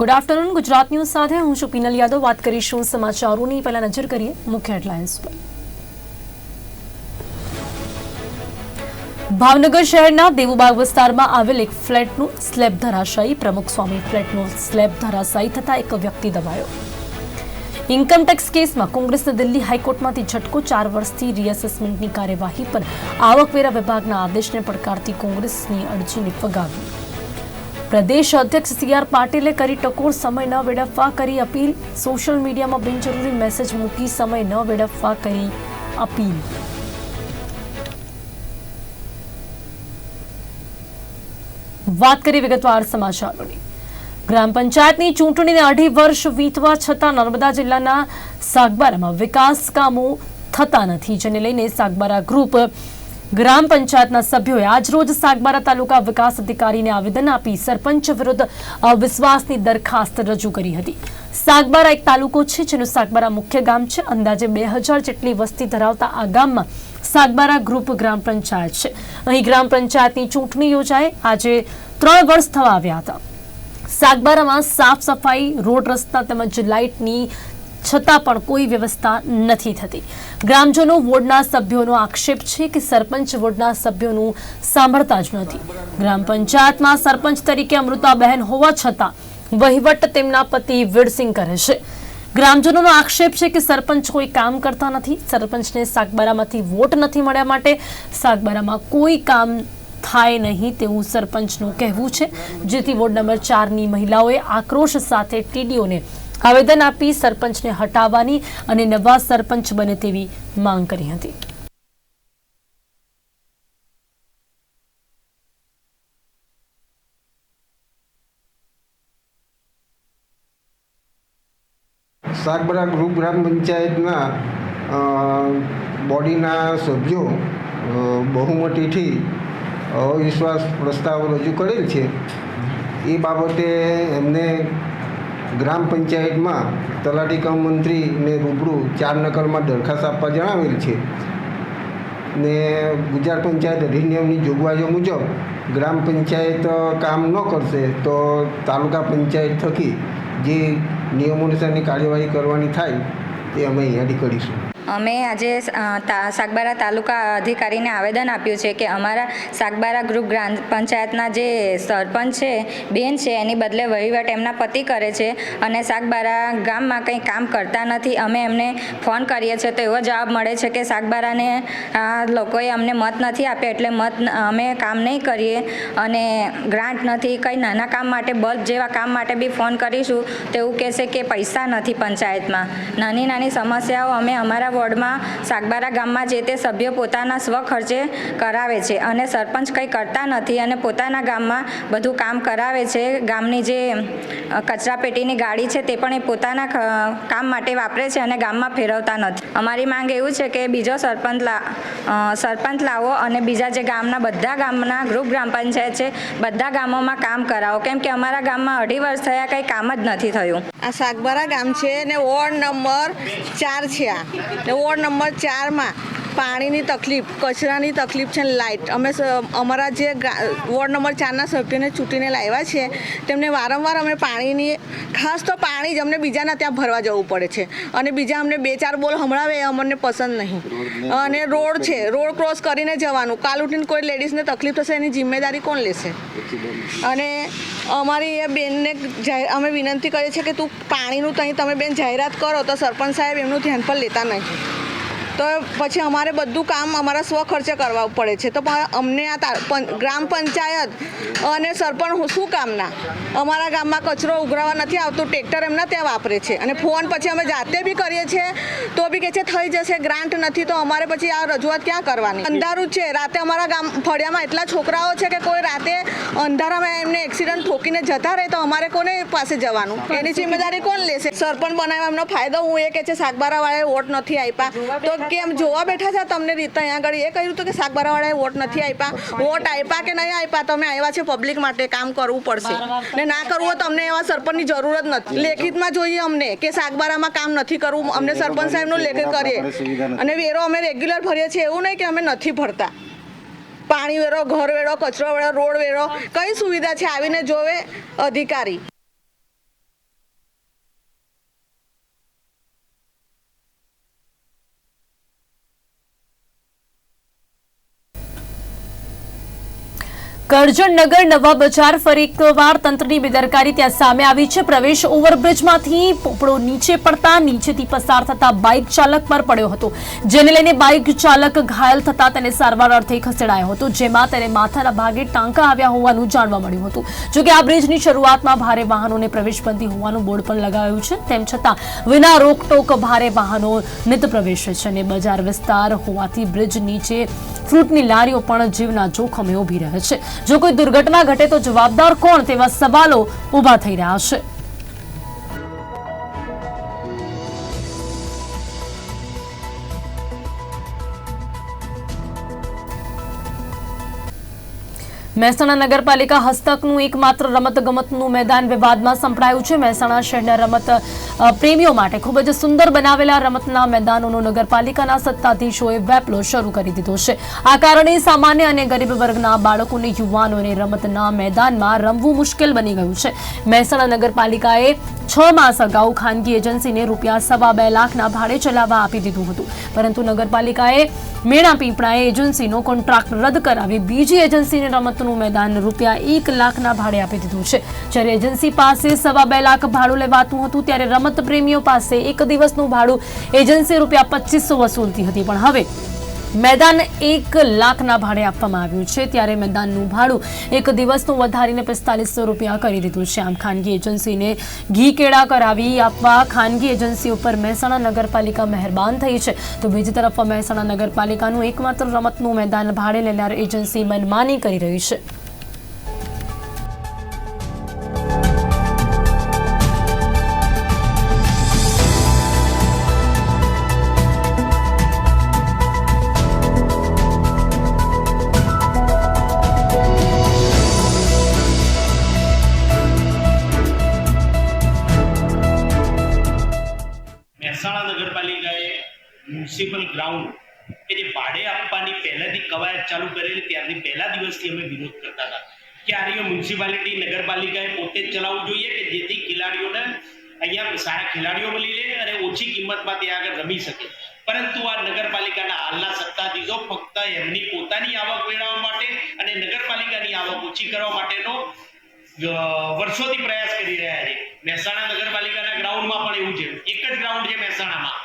Good afternoon Gujarat news સાથે હું છું પિનલ યાદવ. વાત કરીશું સમાચારોની. પહેલા નજર કરીએ મુખ્ય હેડલાઇન્સ પર. ભાવનગર શહેરના દેવુબાગ વિસ્તારમાં આવેલ એક ફ્લેટનું સ્લેબ ધરાશાયી. પ્રમુખ સ્વામી ફ્લેટનું સ્લેબ ધરાશાયી થતા એક વ્યક્તિ દબાયો. ઇન્કમટેક્સ કેસમાં કોંગ્રેસને દિલ્હી હાઈકોર્ટમાંથી ઝટકો. ચાર વર્ષથી રીએસેસમેન્ટની કાર્યવાહી પર આવકવેરા વિભાગના આદેશને પડકારતી કોંગ્રેસની અરજીને ફગાવી. પ્રદેશ અધ્યક્ષ સી આર પાટીલે કરી ટકોર સમય ન વેડફવા કરી અપીલ. સોશિયલ મીડિયામાં બિનજરૂરી મેસેજ મૂકી સમય ન વેડફવા કરી અપીલ. વાત કરી વિગતવાર સમાચારોની. ગ્રામ પંચાયતની ચૂંટણીને અઢી વર્ષ વીતવા છતાં નર્મદા જિલ્લાના સાગબારામાં વિકાસ કામો થતા નથી, જેને લઈને સાગબારા ગ્રુપ ગ્રામ પંચાયતના સભ્યોએ આજરોજ સાગબારા તાલુકા વિકાસ અધિકારીને આવેદન આપી સરપંચ વિરુદ્ધ અવિશ્વાસની દરખાસ્ત રજૂ કરી હતી. સાગબારા એક તાલુકો છે જેનું સાગબારા મુખ્ય ગામ છે. અંદાજે બે જેટલી વસ્તી ધરાવતા આ ગામમાં સાગબારા ગ્રુપ ગ્રામ પંચાયત છે. અહીં ગ્રામ પંચાયતની ચૂંટણી યોજાય આજે ત્રણ વર્ષ થવા આવ્યા હતા. સાગબારામાં સાફ સફાઈ, રોડ રસ્તા તેમજ લાઇટની છતાં પણ કોઈ વ્યવસ્થા નથી થતી. ગ્રામજનો વોર્ડના સભ્યોનો આક્ષેપ છે કે સરપંચ વોર્ડના સભ્યોનું સાંભળતા જ નથી. ગ્રામ પંચાયતમાં સરપંચ તરીકે અમૃતાબહેન હોવા છતાં વહીવટ તેમના પતિ વીરસિંહ કરે છે. ગ્રામજનોનો આક્ષેપ છે કે સરપંચ કોઈ કામ કરતા નથી. સરપંચને સાગબારામાંથી વોટ નથી મળ્યા માટે સાગબારામાં કોઈ કામ થાય નહીં તેવું સરપંચનું કહેવું છે. જેથી વોર્ડ નંબર ચારની મહિલાઓએ આક્રોશ સાથે ટીડીઓને આવેદન આપી સરપંચને હટાવવાની અને નવા સરપંચ બને તેવી માંગ કરી હતી. સાગબરા ગ્રુપ ગ્રામ પંચાયતના બોડીના સભ્યો બહુમતીથી અવિશ્વાસ પ્રસ્તાવ રજૂ કરેલ છે. એ બાબતે એમને ગ્રામ પંચાયતમાં તલાટી કમ મંત્રીને રૂબરૂ ચાર નકલમાં દરખાસ્ત આપવા જણાવેલ છે. ને ગુજરાત પંચાયત અધિનિયમની જોગવાઈઓ મુજબ ગ્રામ પંચાયત કામ ન કરશે તો તાલુકા પંચાયત થકી જે નિયમો અનુસારની કાર્યવાહી કરવાની થાય તે અમે અહીંયા કરીશું અમે આજે સાગબારા તાલુકા અધિકારીને આવેદન આપ્યું છે કે અમારા સાગબારા ગ્રુપ ગ્રામ પંચાયતના જે સરપંચ છે, બેન છે, એની બદલે વહીવટ એમના પતિ કરે છે અને સાગબારા ગામમાં કંઈ કામ કરતા નથી. અમે એમને ફોન કરીએ છીએ તો એવો જવાબ મળે છે કે સાગબારાને આ લોકોએ અમને મત નથી આપ્યા એટલે મત અમે કામ નહીં કરીએ અને ગ્રાન્ટ નથી. કંઈ નાના કામ માટે, બલ્બ જેવા કામ માટે બી ફોન કરીશું તો એવું કહેશે કે પૈસા નથી પંચાયતમાં. નાની નાની સમસ્યાઓ અમે અમારા વોર્ડમાં સાગબારા ગામમાં જે તે સભ્યો પોતાના સ્વ ખર્ચે કરાવે છે અને સરપંચ કંઈ કરતા નથી અને પોતાના ગામમાં બધું કામ કરાવે છે. ગામની જે કચરા કચરાપેટીની ગાડી છે તે પણ એ પોતાના કામ માટે વાપરે છે અને ગામમાં ફેરવતા નથી. અમારી માંગ એવું છે કે બીજો સરપંચ સરપંચ લાવો અને બીજા જે ગામના બધા ગામના ગ્રુપ, ગ્રામ પંચાયત છે, બધા ગામોમાં કામ કરાવો. કેમ કે અમારા ગામમાં અઢી વર્ષ થયા કંઈ કામ જ નથી થયું. આ સાગબારા ગામ છે ને વોર્ડ નંબર ચાર છે આ. વોર્ડ નંબર ચારમાં. પાણીની તકલીફ, કચરાની તકલીફ છે લાઇટ અમે અમારા જે વોર્ડ નંબર ચારના સભ્યોને ચૂંટીને લાવ્યા છે, તેમને વારંવાર અમે પાણીની, ખાસ તો પાણી જ અમને બીજાના ત્યાં ભરવા જવું પડે છે. અને બીજા અમને બે ચાર બોલ હમણાવે એ અમને પસંદ નહીં. અને રોડ છે, રોડ ક્રોસ કરીને જવાનું. કાલ ઉઠીને કોઈ લેડીઝને તકલીફ થશે, એની જિમ્મેદારી કોણ લેશે? અને અમારી એ બેનને અમે વિનંતી કરીએ છીએ કે તું પાણીનું તહીં તમે બેન જાહેરાત કરો, તો સરપંચ સાહેબ એમનું ધ્યાન પર લેતા નહીં. તો પછી અમારે બધું કામ અમારા સ્વખર્ચે કરવા પડે છે. તો અમને આ ગ્રામ પંચાયત અને સરપંચ શું કામના? અમારા ગામમાં કચરો ઉઘરાવા નથી આવતું, ટ્રેક્ટર એમના ત્યાં વાપરે છે. અને ફોન પછી અમે જાતે બી કરીએ છીએ, તો બી કે છે થઈ જશે, ગ્રાન્ટ નથી, તો અમારે પછી આ રજૂઆત ક્યાં કરવાની? અંધારું છે. રાતે અમારા ગામ ફળિયામાં એટલા છોકરાઓ છે કે કોઈ રાતે અંધારામાં એમને એક્સિડન્ટ ઠોકીને જતા રહે, તો અમારે કોને પાસે જવાનું? એની જિમ્મેદારી કોણ લેશે? સરપંચ બનાવવા એમનો ફાયદો, હું એ કે છે સાગબારા વાળાએ વોટ નથી આપ્યા. તો કેમ જોવા બેઠા છે તમને રીતે અહીંયા આગળ એ કહ્યું હતું કે સાગબારા વોટ નથી આપ્યા? વોટ આપ્યા કે નહીં આપ્યા? તમે આવ્યા છે પબ્લિક માટે કામ કરવું પડશે. ને ના કરવું હોય તો અમને એવા સરપંચની જરૂર જ નથી લેખિતમાં જોઈએ અમને કે સાગબારામાં કામ નથી કરવું અમને સરપંચ સાહેબનું લેખિત કરીએ. અને વેરો અમે રેગ્યુલર ભરીએ છીએ એવું નહીં કે અમે નથી ભરતા. પાણી વેરો ઘર વેરો કચરો વેરો રોડ વેરો કઈ સુવિધા છે? આવીને જોવે અધિકારી. કરજણનગર નવા બજાર ફરી એકવાર તંત્રની બેદરકારી ત્યાં સામે આવી છે. પ્રવેશ ઓવરબ્રિજમાંથી પોપડો નીચે પડતા નીચેથી પસાર થતા બાઇક ચાલક પર પડ્યો હતો. જેને લઈને બાઇક ચાલક ઘાયલ થતા તેને સારવાર અર્થે ખસેડાયો હતો, જેમાં તેને માથાના ભાગે ટાંકા આવ્યા હોવાનું જાણવા મળ્યું હતું. જોકે આ બ્રિજની શરૂઆતમાં ભારે વાહનોને પ્રવેશબંધી હોવાનું બોર્ડ પણ લગાવ્યું છે. તેમ છતાં વિના રોકટોક ભારે વાહનો નિત પ્રવેશે છે અને બજાર વિસ્તાર હોવાથી બ્રિજ નીચે ફ્રૂટની લારીઓ પણ જીવના જોખમે ઊભી રહે છે. જો કોઈ દુર્ઘટના ઘટે તો જવાબદાર કોણ તેવા સવાલો ઊભા થઈ રહ્યા છે. મહેસાણા નગરપાલિકા હસ્તકનું એકમાત્ર રમતગમતનું મેદાન વિવાદમાં સંપડાયું છે. મહેસાણા શહેરના રમત પ્રેમીઓ માટે ખૂબ જ સુંદર બનાવેલા રમતના મેદાનોનો નગરપાલિકાના સત્તાધીશોએ વેપલો શરૂ કરી દીધો છે. આ કારણે સામાન્ય અને ગરીબ વર્ગના બાળકોને, યુવાનોને રમતના મેદાનમાં રમવું મુશ્કેલ બની ગયું છે. મહેસાણા નગરપાલિકાએ છ માસ અગાઉ ખાનગી એજન્સીને રૂપિયા સવા બે લાખના ભાડે ચલાવવા આપી દીધું હતું. પરંતુ નગરપાલિકાએ મેણા પીપળાએ એજન્સીનો કોન્ટ્રાક્ટ રદ કરાવી બીજી એજન્સીને રમતનું મેદાન રૂપિયા એક લાખના ભાડે આપી દીધું છે. જ્યારે એજન્સી પાસે સવા બે લાખ ભાડું લેવાતું હતું, ત્યારે રમત પ્રેમીઓ પાસે એક દિવસનું ભાડું એજન્સી રૂપિયા પચીસો વસૂલતી હતી. પણ હવે મેદાન એક લાખના ભાડે આપવામાં આવ્યું છે. ત્યારે મેદાનનું ભાડું એક દિવસનું વધારીને પિસ્તાલીસો રૂપિયા કરી દીધું છે. આમ ખાનગી એજન્સીને ઘી કેળા કરાવી આપવા ખાનગી એજન્સી ઉપર મહેસાણા નગરપાલિકા મહેરબાન થઈ છે. તો બીજી તરફ મહેસાણા નગરપાલિકાનું એકમાત્ર રમતનું મેદાન ભાડે લેનાર એજન્સી મનમાની કરી રહી છે. કે જે ભાડે આપવાની પહેલાથી કવાયત ચાલુ કરેલી ત્યારની પહેલા દિવસથી અમે વિરોધ કરતા હતા. કે આ મ્યુનિસિપાલિટી, નગરપાલિકાએ પોતે જ ચલાવવું જોઈએ કે જેથી ખેલાડીઓને અહીંયા સારા ખેલાડીઓ મળી લે અને ઓછી કિંમતમાં ત્યાં આગળ રમી શકે. પરંતુ આ નગરપાલિકાના હાલના સત્તાધીશો ફક્ત એમની પોતાની આવક મેળવવા માટે અને નગરપાલિકાની આવક ઓછી કરવા માટેનો વર્ષોથી પ્રયાસ કરી રહ્યા છે. મહેસાણા નગરપાલિકાના ગ્રાઉન્ડમાં પણ એવું છે એક જ ગ્રાઉન્ડ છે મહેસાણામાં.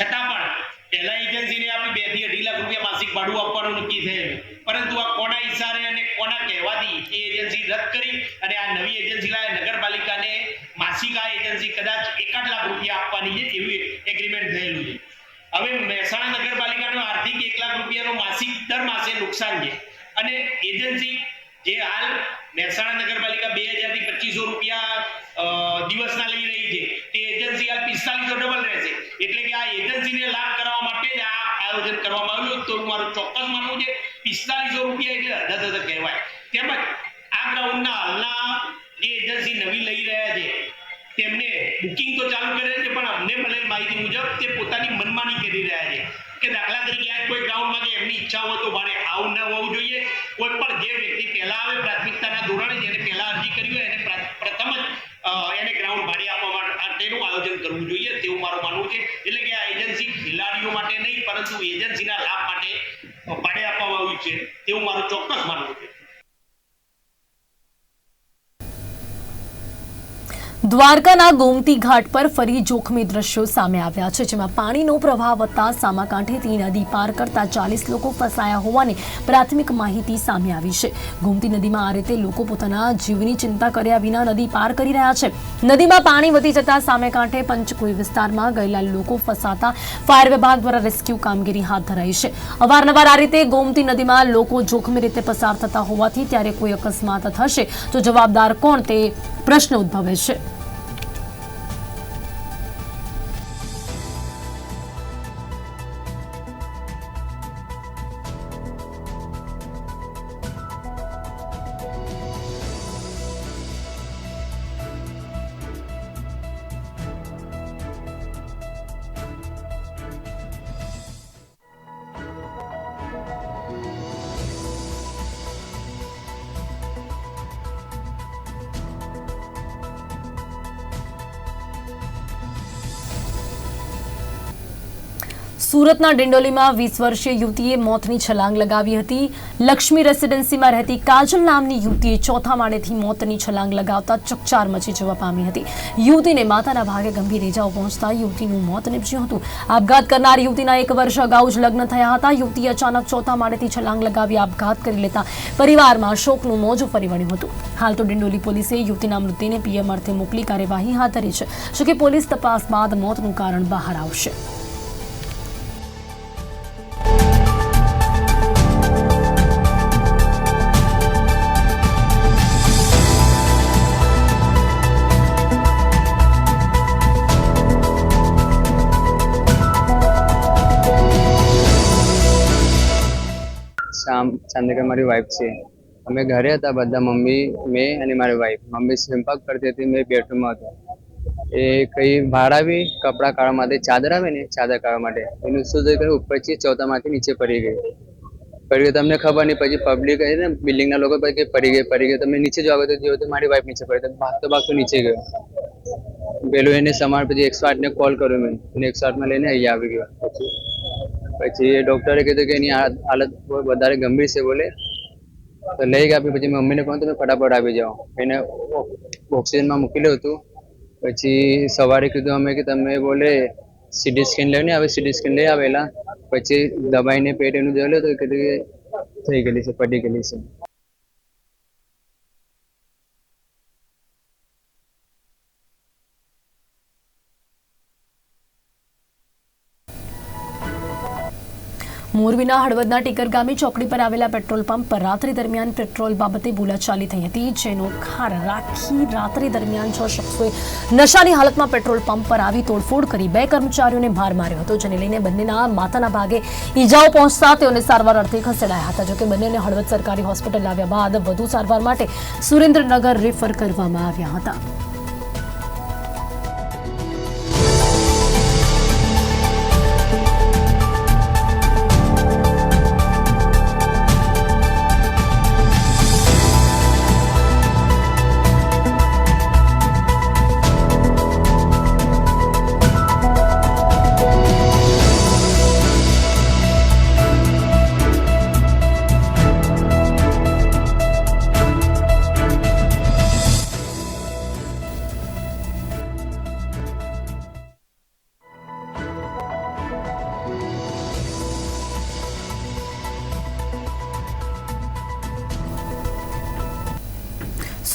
છતાં પણ પહેલા એજન્સીને આપણે બેથી અઢી લાખ રૂપિયા માસિક ભાડું આપવાનું નક્કી થયેલું. પરંતુ આ કોના ઈશારે અને કોના કહેવાથી એ એજન્સી રદ કરી અને આ નવી એજન્સી લાવે નગરપાલિકાને માસિક આ એજન્સી કદાચ એકાદ લાખ રૂપિયા આપવાની છે એવી એગ્રીમેન્ટ થયેલું છે. હવે મહેસાણા નગરપાલિકાનો આર્થિક એક લાખ રૂપિયાનો માસિક દર માસે નુકસાન છે. અને એજન્સી જે હાલ મહેસાણા નગરપાલિકા બે હજારથી પચીસો રૂપિયા દિવસના લઈ રહી છે. તે એજન્સી હાલ પિસ્તાલીસો ડબલ રહેશે એટલે કે આ એજન્સીને લાભ કરાવવા માટે જ આ આયોજન કરવામાં આવ્યું તો મારું ચોક્કસ માનવું છે, પિસ્તાલીસો રૂપિયા એટલે અડધા કહેવાય. તેમજ આ ગ્રાઉન્ડના હાલના જે એજન્સી નવી લઈ રહ્યા છે, તેમને બુકિંગ તો ચાલુ કરે છે, પણ અમને મળેલ માહિતી મુજબ તે પોતાની મનમાની કરી રહ્યા છે. કે દાખલા તરીકે આ કોઈ ગ્રાઉન્ડમાં એમની ઈચ્છા હોય તો મારે આવું ન હોવું જોઈએ. કોઈ પણ જે વ્યક્તિ પહેલા આવે પ્રાથમિકતાના ધોરણે જેને પહેલા અરજી કરી હોય એને પ્રથમ જ એને ગ્રાઉન્ડ ભાડે આપવા માટેનું આયોજન કરવું જોઈએ, તેવું મારું માનવું છે. એટલે કે આ એજન્સી ખેલાડીઓ માટે નહીં, પરંતુ એજન્સીના લાભ માટે ભાડે આપવામાં આવ્યું છે. તેવું મારું ચોક્કસ માનવું છે. દ્વારકાના ગોમતી ઘાટ પર ફરી જોખમી દ્રશ્યો સામે આવ્યા છે, જેમાં પાણીનો પ્રવાહ વધતા સામાકાંઠેથી નદી પાર કરતા ચાલીસ લોકો ફસાયા હોવાની પ્રાથમિક માહિતી સામે આવી છે. ગોમતી નદીમાં આ રીતે લોકો પોતાના જીવની ચિંતા કર્યા વિના નદી પાર કરી રહ્યા છે. નદીમાં પાણી વધી જતા સામે કાંઠે વિસ્તારમાં ગયેલા લોકો ફસાતા ફાયર વિભાગ દ્વારા રેસ્ક્યુ કામગીરી હાથ ધરાઈ છે. અવારનવાર આ રીતે ગોમતી નદીમાં લોકો જોખમી રીતે પસાર થતા હોવાથી ત્યારે કોઈ અકસ્માત થશે તો જવાબદાર કોણ તે પ્રશ્ન ઉદ્ભવે છે. સુરતના ડિંડોલીમાં વીસ વર્ષીય યુવતીએ મોતની છલાંગ લગાવી હતી. લક્ષ્મી રેસિડેન્સીમાં રહેતી કાજલ નામની યુવતીએ ચોથા માળેથી મોતની છલાંગ લગાવતા ચકચાર મચી જવા પામી હતી. યુવતીને માતાના ભાગે ગંભીર ઇજાઓ પહોંચતા યુવતીનું મોત નીપજ્યું હતું. આપઘાત કરનાર યુવતીના એક વર્ષ અગાઉ જ લગ્ન થયા હતા. યુવતીએ અચાનક ચોથા માળેથી છલાંગ લગાવી આપઘાત કરી લેતા પરિવારમાં શોકનું મોજું ફરી વળ્યું હતું. હાલ તો ડિંડોલી પોલીસે યુવતીના મૃતદેહને પીએમ અર્થે મોકલી કાર્યવાહી હાથ ધરી છે. જોકે પોલીસ તપાસ બાદ મોતનું કારણ બહાર આવશે. શામ ચાંદિકા મારી વાઈફ છે. અમે ઘરે હતા બધા, મમ્મી, મેં અને મારી વાઈફ મમ્મી સ્વયંપાક કરતી હતી, મેં બેડરૂમમાં હતો. એ કઈ બહાર આવી, કપડાં કાઢવા માટે ચાદર આવે ને, ચાદર કાઢવા માટે. એનું શું થયું ઉપરથી ચોથામાંથી નીચે પડી ગઈ. પડી ગઈ, તમને ખબર નહીં, પછી પબ્લિક ને બિલ્ડિંગના લોકો પછી પડી ગઈ પડી ગઈ. તમે નીચે જોવા તો જોયું તો મારી વાઈફ નીચે પડી તો ભાગતો ભાગતો નીચે ગયો. પેલું એને સમાર પછી એકસો આઠને કોલ કર્યો મેં. એકસો આઠમાં લઈને અહીંયા આવી ગયો. પછી પછી ડોક્ટરે કીધું કે એની હાલત વધારે ગંભીર છે બોલે. તો લઈ ગયા પછી મમ્મીને કહું તમે ફટાફટ આવી જાઓ. એને ઓક્સિજનમાં મૂકેલું હતું. પછી સવારે કીધું અમે કે તમે બોલે, સીટી સ્કેન લઈને આવે સીટી સ્કેન લઈ આવેલા. પછી દબાઈને પેટ એનું જોયેલું તો કીધું કે થઈ ગયેલી છે, પડી ગયેલી છે. મોરબીના હળવદના ટીકર ગામે ચોકડી પર આવેલા પેટ્રોલ પંપ પર રાત્રિ દરમિયાન પેટ્રોલ બાબતે બોલાચાલી થઈ હતી, જેનો ખાર રાખી રાત્રિ દરમિયાન છ શખ્સોએ નશાની હાલતમાં પેટ્રોલ પંપ પર આવી તોડફોડ કરી બે કર્મચારીઓને ભાર માર્યો હતો, જેને લઈને બંનેના માથાના ભાગે ઈજાઓ પહોંચતા તેઓને સારવાર અર્થે ખસેડાયા હતા, જોકે બંનેને હળવદ સરકારી હોસ્પિટલ લાવ્યા બાદ વધુ સારવાર માટે સુરેન્દ્રનગર રેફર કરવામાં આવ્યા હતા.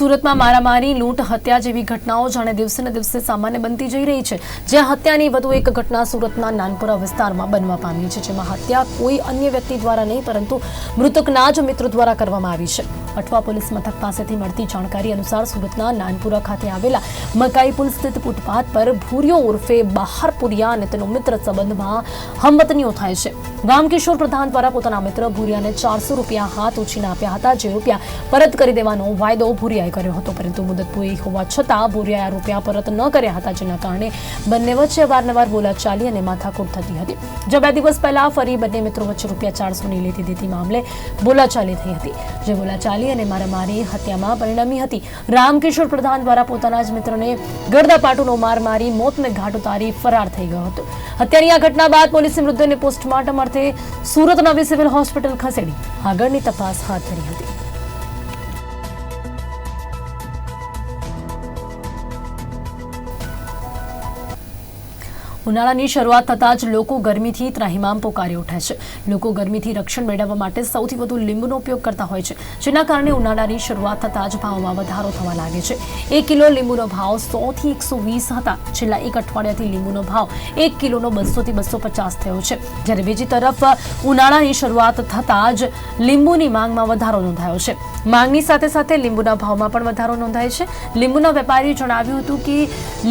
સુરતમાં મારામારી, લૂંટ, હત્યા જેવી ઘટનાઓ જાણે દિવસે ને દિવસે સામાન્ય બનતી જઈ રહી છે જ્યાં હત્યાની વધુ એક ઘટના સુરતના નાનપુરા વિસ્તારમાં બનવા પામી છે, જેમાં હત્યા કોઈ અન્ય વ્યક્તિ દ્વારા નહીં, પરંતુ મૃતકના જ મિત્રો દ્વારા કરવામાં આવી છે. અઠવા પોલીસ મથક પાસેથી મળતી જાણકારી અનુસાર સુરતના નાનપુરા ખાતે આવેલા મકાઈ સ્થિત ફૂટપાથ પર ભૂરિયો ઉર્ફે બહારપુરિયા અને તેનો મિત્ર સંબંધમાં હમવતનીઓ થાય છે. ગામ પ્રધાન દ્વારા પોતાના મિત્ર ભૂરિયાને ચારસો રૂપિયા હાથ ઉછીને આપ્યા હતા, જે રૂપિયા પરત કરી દેવાનો વાયદો ભૂરિયાએ કર્યો હતો. પરંતુ મુદત પૂરી હોવા છતાં ભૂરિયાએ આ રૂપિયા પરત ન કર્યા હતા, જેના કારણે બંને વચ્ચે અવારનવાર બોલાચાલી અને માથાકૂટ થતી હતી. જો બે દિવસ પહેલા ફરી બંને મિત્રો વચ્ચે રૂપિયા ચારસોની લેતી દીધી મામલે બોલાચાલી થઈ હતી, જે બોલાચાલી અને મારામારી હત્યામાં પરિણમી હતી. રામકિશોર પ્રધાન દ્વારા પોતાના જ મિત્રને ગરદાપાટુનો માર મારી મોતને ઘાટ ઉતારી ફરાર થઈ ગયો હતો. હત્યાની આ ઘટના બાદ પોલીસે મૃતદેહને પોસ્ટમોર્ટમ અર્થે સુરત નવી સિવિલ હોસ્પિટલ ખસેડી. આગળની તપાસ હાથ ધરી હતી. ઉનાળાની શરૂઆત થતાં જ લોકો ગરમીથી ત્રાહિમામ પોકારી ઉઠે છે. લોકો ગરમીથી રક્ષણ મેળવવા માટે સૌથી વધુ લીંબુનો ઉપયોગ કરતા હોય છે, જેના કારણે ઉનાળાની શરૂઆત થતાં જ ભાવમાં વધારો થવા લાગે છે. એક કિલો લીંબુનો ભાવ સોથી એકસો વીસ હતા. છેલ્લા એક અઠવાડિયાથી લીંબુનો ભાવ એક કિલોનો બસોથી બસો પચાસ થયો છે. જ્યારે બીજી તરફ ઉનાળાની શરૂઆત થતાં જ લીંબુની માંગમાં વધારો નોંધાયો છે. માંગની સાથે સાથે લીંબુના ભાવમાં પણ વધારો નોંધાય છે. લીંબુના વેપારીએ જણાવ્યું હતું કે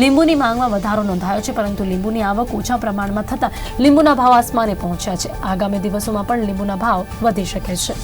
લીંબુની માંગમાં વધારો નોંધાયો છે, પરંતુ લીંબુની આવક ઓછા પ્રમાણમાં થતાં લીંબુના ભાવ આસમાને પહોંચ્યા છે. આગામી દિવસોમાં પણ લીંબુના ભાવ વધી શકે છે.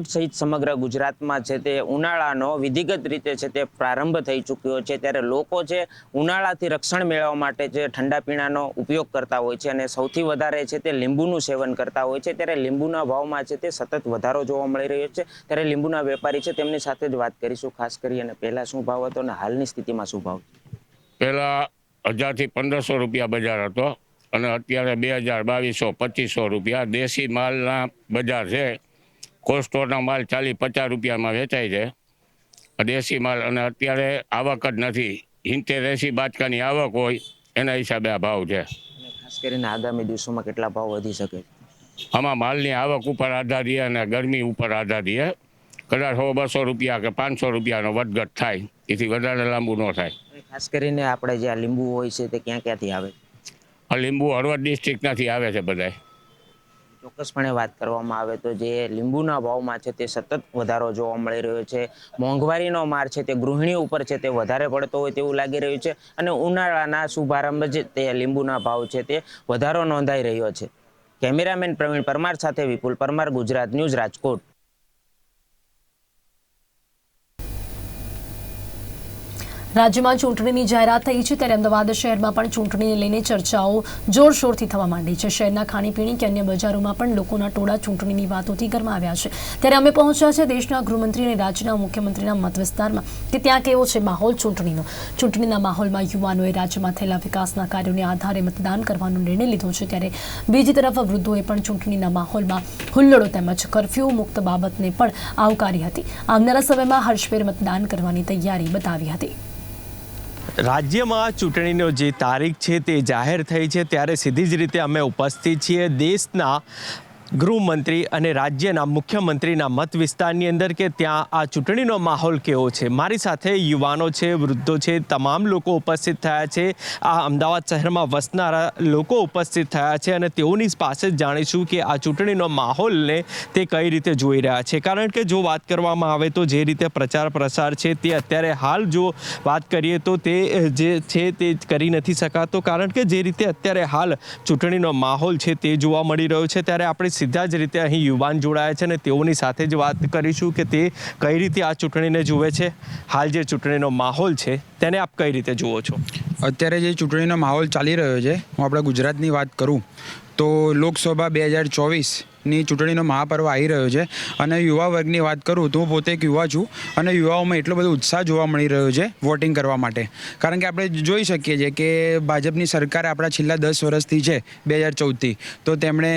રાજકોટ સહિત સમગ્ર ગુજરાતમાં છે તે ઉનાળાનો વિધિગત રીતે છે તે પ્રારંભ થઈ ચૂક્યો છે. ત્યારે લોકો છે ઉનાળાથી રક્ષણ મેળવવા માટે જે ઠંડા પીણાનો ઉપયોગ કરતા હોય છે અને સૌથી વધારે છે તે લીંબુનું સેવન કરતા હોય છે. ત્યારે લીંબુના ભાવમાં છે તે સતત વધારો જોવા મળી રહ્યો છે. ત્યારે લીંબુના વેપારી છે તેમની સાથે જ વાત કરીશું. ખાસ કરી અને પહેલા શું ભાવ હતો અને હાલની સ્થિતિમાં શું ભાવ પહેલાં હજારથી પંદરસો રૂપિયા બજાર હતો અને અત્યારે બે હજાર બાવીસો પચીસો રૂપિયા. દેશી માલના બજાર છે. કોલ્ડ સ્ટોરનો માલ ચાલીસ પચાસ રૂપિયામાં વેચાય છે. દેશી માલ અને અત્યારે આવક જ નથી. હિંતેર એસી બાચકાની આવક હોય એના હિસાબે આ ભાવ છે. ખાસ કરીને આગામી દિવસોમાં કેટલા ભાવ વધી શકે? આમાં માલની આવક ઉપર આધાર રહે અને ગરમી ઉપર આધાર રહે કદાચ સો બસો રૂપિયા કે પાંચસો રૂપિયાનો વધઘટ થાય. એથી વધારે લાંબુ ન થાય. ખાસ કરીને આપણે જે આ લીંબુ હોય છે તે ક્યાં ક્યાંથી આવે? આ લીંબુ હળવદ ડિસ્ટ્રિક્ટમાંથી આવે છે બધાય. ચોક્કસપણે વાત કરવામાં આવે તો જે લીંબુના ભાવમાં છે તે સતત વધારો જોવા મળી રહ્યો છે. મોંઘવારીનો માર છે તે ગૃહિણી ઉપર છે તે વધારે પડતો હોય તેવું લાગી રહ્યું છે અને ઉનાળાના શુભારંભ જ તે લીંબુના ભાવ છે તે વધારો નોંધાઈ રહ્યો છે. કેમેરામેન પ્રવીણ પરમાર સાથે વિપુલ પરમાર, ગુજરાત ન્યૂઝ રાજકોટ. રાજ્યમાં ચૂંટણીની જાહેરાત થઈ છે ત્યારે અમદાવાદ શહેરમાં પણ ચૂંટણીને લઈને ચર્ચાઓ જોરશોરથી થવા માંડી છે. શહેરના ખાણીપીણી કે અન્ય બજારોમાં પણ લોકોના ટોળા ચૂંટણીની વાતોથી ગરમાવ્યા છે. ત્યારે અમે પહોંચ્યા છે દેશના ગૃહમંત્રી અને રાજ્યના મુખ્યમંત્રીના મત વિસ્તારમાં કે ત્યાં કેવો છે માહોલ ચૂંટણીનો. ચૂંટણીના માહોલમાં યુવાનોએ રાજ્યમાં થયેલા વિકાસના કાર્યોને આધારે મતદાન કરવાનો નિર્ણય લીધો છે. ત્યારે બીજી તરફ વૃદ્ધોએ પણ ચૂંટણીના માહોલમાં હુલ્લડો તેમજ કરફ્યુ મુક્ત બાબતને પણ આવકારી હતી. આવનારા સમયમાં હર્ષભેર મતદાન કરવાની તૈયારી બતાવી હતી. રાજ્યમાં ચૂંટણીનો જે તારીખ છે તે જાહેર થઈ છે, ત્યારે સીધી જ રીતે અમે ઉપસ્થિત છીએ. દેશના ગૃહમંત્રી અને રાજ્યના મુખ્યમંત્રીના મત વિસ્તારની અંદર કે ત્યાં આ ચૂંટણીનો માહોલ કેવો છે? મારી સાથે યુવાનો છે, વૃદ્ધો છે, તમામ લોકો ઉપસ્થિત થયા છે. આ અમદાવાદ શહેરમાં વસનારા લોકો ઉપસ્થિત થયા છે અને તેઓની પાસે જ જાણીશું કે આ ચૂંટણીનો માહોલને તે કઈ રીતે જોઈ રહ્યા છે. કારણ કે જો વાત કરવામાં આવે તો જે રીતે પ્રચાર પ્રસાર છે તે અત્યારે હાલ જો વાત કરીએ તો તે જે છે તે કરી નથી શકાતો. કારણ કે જે રીતે અત્યારે હાલ ચૂંટણીનો માહોલ છે તે જોવા મળી રહ્યો છે. ત્યારે આપણે સીધા જ રીતે અહીં યુવાન જોડાયા છે અને તેઓની સાથે જ વાત કરીશું કે તે કઈ રીતે આ ચૂંટણીને જુએ છે, હાલ જે ચૂંટણીનો માહોલ છે, તેને આપ કઈ રીતે જુઓ છો? અત્યારે જે ચૂંટણીનો માહોલ ચાલી રહ્યો છે, હું આપણા ગુજરાતની વાત કરું, તો લોકસભા બે હજાર ચોવીસની ચૂંટણીનો મહાપર્વ આવી રહ્યો છે. અને યુવા વર્ગની વાત કરું તો હું પોતે એક યુવા છું અને યુવાઓમાં એટલો બધો ઉત્સાહ જોવા મળી રહ્યો છે વોટિંગ કરવા માટે. કારણ કે આપણે જોઈ શકીએ છીએ કે ભાજપની સરકાર આપણા છેલ્લા દસ વર્ષથી છે, બે હજાર ચૌદથી. તો તેમણે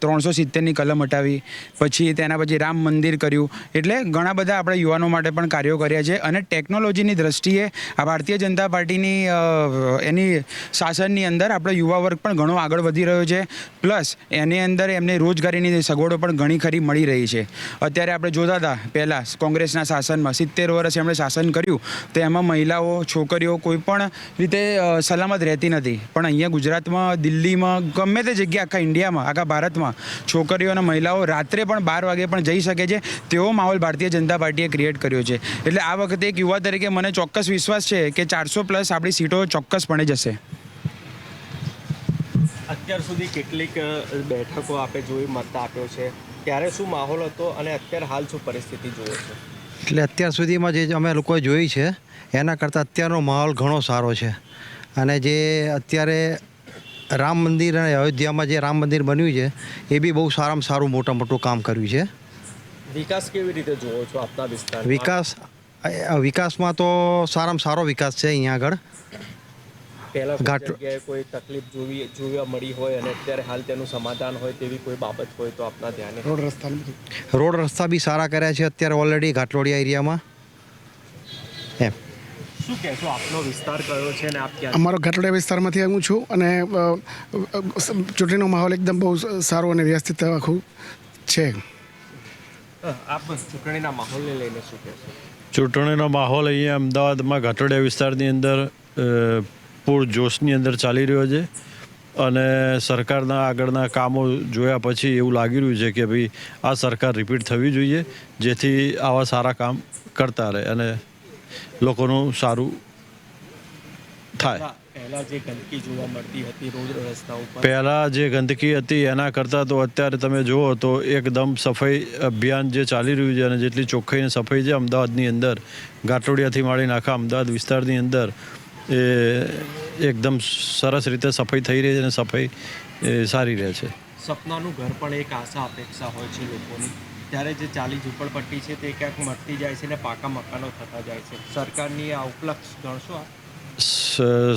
ત્રણસો સિત્તેરની કલમ હટાવી, પછી તેના પછી રામ મંદિર કર્યું. એટલે ઘણા બધા આપણા યુવાનો માટે પણ કાર્યો કર્યા છે અને ટેકનોલોજીની દ્રષ્ટિએ આ ભારતીય જનતા પાર્ટીની એની શાસનની અંદર આપણો યુવા વર્ગ પણ ઘણો આગળ વધી રહ્યો છે. પ્લસ એની અંદર એમને રોજગારીની સગવડો પણ ઘણી ખરી મળી રહી છે. અત્યારે આપણે જોતા હતા, પહેલાં કોંગ્રેસના શાસનમાં સિત્તેર વર્ષ એમણે શાસન કર્યું, તો એમાં મહિલાઓ, છોકરીઓ કોઈ પણ રીતે સલામત રહેતી નથી. પણ અહીંયા ગુજરાતમાં, દિલ્હીમાં, ગમે તે જગ્યા આખા ઇન્ડિયામાં, આખા ભારતમાં છોકરીઓ અને મહિલાઓ રાત્રે પણ બાર વાગે પણ જઈ શકે છે. તેવો માહોલ ભારતીય જનતા પાર્ટીએ ક્રિએટ કર્યો છે. એટલે આ વખતે એક યુવા તરીકે મને ચોક્કસ વિશ્વાસ છે કે ચારસો પ્લસ આપણી સીટો ચોક્કસપણે જશે. અત્યાર સુધી કેટલીક બેઠકો આપે જોઈ મત આપ્યો છે. ત્યારે શું માહોલ હતો અને અત્યારે હાલ શું પરિસ્થિતિ જોયો છે? એટલે અત્યાર સુધીમાં જે અમે લોકોએ જોઈ છે એના કરતાં અત્યારનો માહોલ ઘણો સારો છે. અને જે અત્યારે રામ મંદિર અને અયોધ્યામાં જે રામ મંદિર બન્યું છે એ બી બહુ સારામાં સારું મોટા મોટું કામ કર્યું છે. વિકાસ કેવી રીતે જુઓ છો આપના વિસ્તાર વિકાસ વિકાસમાં તો સારામાં સારો વિકાસ છે અહીંયા આગળ. પહેલા ઘાટ- જગ્યાએ કોઈ તકલીફ જોવી જોવા મળી હોય અને અત્યારે હાલ તેનું સમાધાન હોય તેવી કોઈ બાબત હોય તો આપના ધ્યાને. રોડ રસ્તા બી સારા કર્યા છે અત્યારે ઓલરેડી ઘાટલોડિયા એરિયામાં. એમ. શું કહેશો આપનો વિસ્તાર કયો છે અને આપ ક્યાં અમારો ઘાટલોડિયા વિસ્તારમાંથી હું છું અને ચૂંટણીનો માહોલ એકદમ બહુ સારો અને વ્યવસ્થિત આખું છે. આપ ચૂંટણીના માહોલને લઈને શું કહેશો? ચૂંટણીનો માહોલ અહીંયા અમદાવાદમાં ઘાટોડિયા વિસ્તારની અંદર પૂર જોશની અંદર ચાલી રહ્યો છે અને સરકારના આગળના કામો જોયા પછી એવું લાગી રહ્યું છે કે ભાઈ આ સરકાર રિપીટ થવી જોઈએ જેથી આવા સારા કામ કરતા રહે અને લોકોનું સારું થાય. પહેલાં જે ગંદકી જોવા મળતી હતી રોડ રસ્તા ઉપર. પહેલાં જે ગંદકી હતી એના કરતાં તો અત્યારે તમે જુઓ તો એકદમ સફાઈ અભિયાન જે ચાલી રહ્યું છે અને જેટલી ચોખ્ખાઈ અને સફાઈ છે અમદાવાદની અંદર ગાંઠોડિયાથી માંડીને આખા અમદાવાદ વિસ્તારની અંદર એ એકદમ સરસ રીતે સફાઈ થઈ રહી છે અને સફાઈ સારી રહે છે. સપનાનું ઘર પણ એક આશા અપેક્ષા હોય છે લોકોની. ત્યારે જે ચાલી ઝૂંપડપટ્ટી છે તે ક્યાંક મળતી જાય છે ને પાકા મકાનો થતા જાય છે. સરકારની આ ઉપલક્ષ ગણશો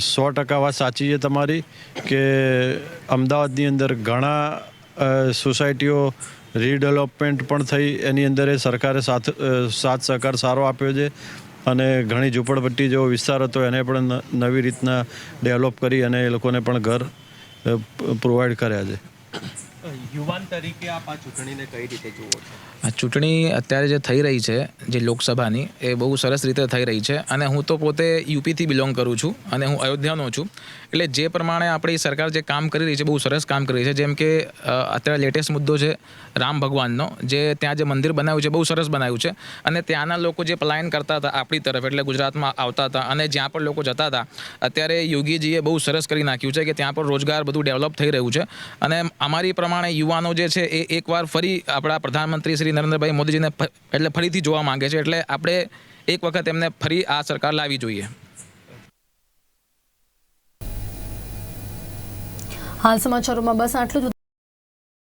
સો ટકા વાત સાચી છે તમારી કે અમદાવાદની અંદર ઘણા સોસાયટીઓ રીડેવલપમેન્ટ પણ થઈ. એની અંદર એ સરકારે સાથ સાથ સહકાર સારો આપ્યો છે. અને ઘણી ઝૂંપડપટ્ટી જેવો વિસ્તાર હતો, એને પણ નવી રીતના ડેવલપ કરી અને એ લોકોને પણ ઘર પ્રોવાઈડ કર્યા છે. યુવાન તરીકે આ ચૂંટણીને કઈ રીતે જુઓ છો? આ ચૂંટણી અત્યારે જે થઈ રહી છે, જે લોકસભાની, એ બહુ સરસ રીતે થઈ રહી છે. અને હું તો પોતે યુપીથી બિલોંગ કરું છું અને હું અયોધ્યાનો છું. એટલે જે પ્રમાણે આપણી સરકાર જે કામ કરી રહી છે, બહુ સરસ કામ કરી રહી છે. જેમ કે અત્યારે લેટેસ્ટ મુદ્દો છે, રામ ભગવાનનો, જે ત્યાં જે મંદિર બનાવ્યું છે, બહુ સરસ બનાવ્યું છે. અને ત્યાંના લોકો જે પલાયન કરતા હતા આપણી તરફ, એટલે ગુજરાતમાં આવતા હતા અને જ્યાં પણ લોકો જતા હતા, અત્યારે યોગીજીએ બહુ સરસ કરી નાખ્યું છે કે ત્યાં પણ રોજગાર બધું ડેવલપ થઈ રહ્યું છે. અને અમારી પ્રમાણે યુવાનો જે છે, એ એકવાર ફરી આપણા પ્રધાનમંત્રી શ્રી નરેન્દ્રભાઈ મોદીજીને એટલે ફરીથી જોવા માંગે છે, એટલે આપણે એક વખત એમને ફરી આ સરકાર લાવવી જોઈએ. હાલ સમાચારોમાં બસ આટલું જ.